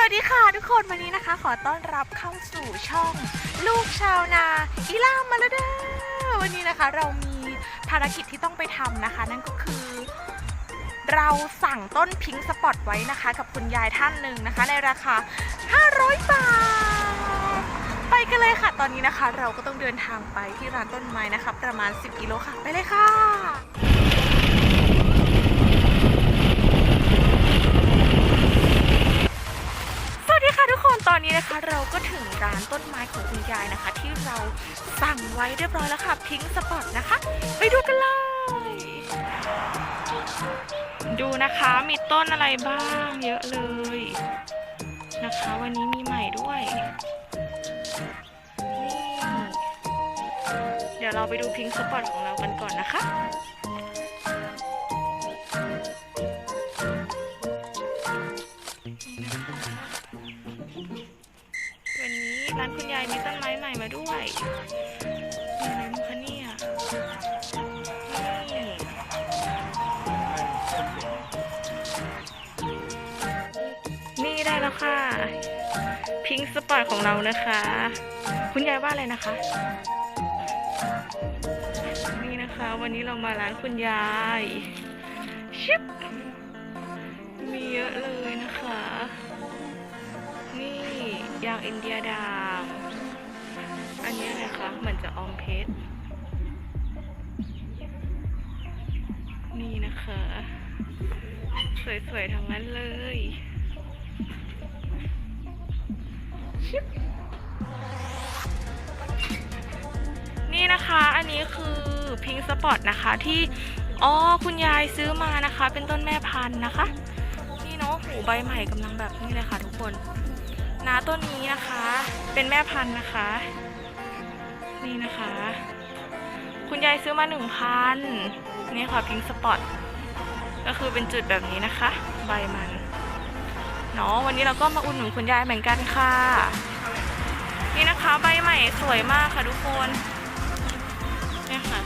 สวัสดีค่ะทุกคนวันนี้นะคะ ขอต้อนรับเข้าสู่ช่อง ลูกชาวนาอีล่ามาแล้วเด้อวันนี้นะคะ เรามีภารกิจที่ต้องไปทำนะคะ นั่นก็คือ เราสั่งต้นพิงค์สปอตไว้นะคะ กับคุณยายท่านหนึ่งนะคะ ในราคา 500 บาท ไปกันเลยค่ะตอนนี้นะคะ เราก็ต้องเดินทางไปที่ร้านต้นไม้นะคะ ประมาณ 10 กิโลค่ะ ไปเลยค่ะานต้นไม้ของคุณยายนะคะ ที่เราสั่งไว้เรียบร้อยแล้วค่ะพิงสปอตนะคะ ไปดูกันเลย ดูนะคะมีต้นอะไรบ้างเยอะเลยนะคะ วันนี้มีใหม่ด้วยนี่เดี๋ยวเราไปดูพิงสปอตของเรากันก่อนนะคะ ร้านคุณยายมีต้นไม้ใหม่มาด้วยมีอะไรบ้งคะเนี่ยนี่นี่ได้แล้วค่ะ พิงสปอร์ตของเรานะคะ คุณยายว่าอะไรนะคะ นี่นะคะ วันนี้เรามาร้านคุณยาย ชิปมีเยอะเลยนะางอินเดียด่าง อันนี้นะคะ เหมือนจะออมเพชร นี่นะคะ สวยๆ ทั้งนั้นเลยนี่นะคะอันนี้คือพิงสปอตนะคะที่อ๋อคุณยายซื้อมานะคะ เป็นต้นแม่พันธุ์นะคะ นี่เนาะหูใบใหม่กำลังแบบนี้เลยค่ะทุกคน นาต้นนี้นะคะ เป็นแม่พันธุ์นะคะ นี่นะคะ คุณยายซื้อมาหนึ่งพันนี่ค่ะพิงสปอตก็คือเป็นจุดแบบนี้นะคะ ใบมันเนาะวันนี้เราก็มาอุ่นหนุนคุณยายเหมือนกันค่ะ นี่นะคะใบใหม่สวยมากค่ะทุกคนนี่ค่ะ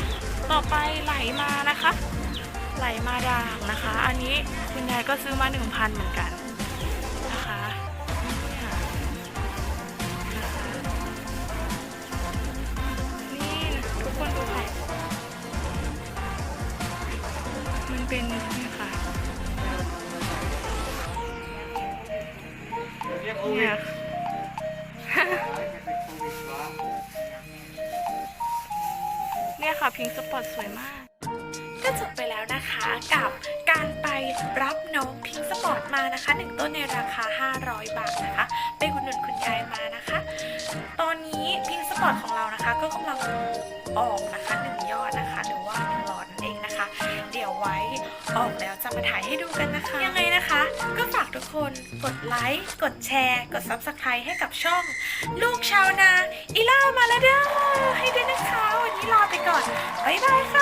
ต่อไปไหลมานะคะ ไหลมาด่างนะคะ อันนี้คุณยายก็ซื้อมาหนึ่งพันเหมือนกัน เป็นนี่ค่ะเนี่ยเนี่ยค่ะพิงสปอตสวยมาก ก็จบไปแล้วนะคะกับการไปรับน้องพิงสปอร์ตมานะคะหนึ่งต้นในราคา 500 บาทนะคะ ไปอุดหนุนคุณยายมานะคะ ตอนนี้พิงสปอร์ตของเรานะคะ ก็กำลังออกนะคะ ออกแล้วจะมาถ่ายให้ดูกันนะคะ ยังไงนะคะ ก็ฝากทุกคนกดไลค์ กดแชร์ กด Subscribe ให้กับช่อง ลูกชาวนา อีล่ามาแล้วเด้อให้ด้วยนะคะ วันนี้ลาไปก่อน บ๊ายบายค่ะ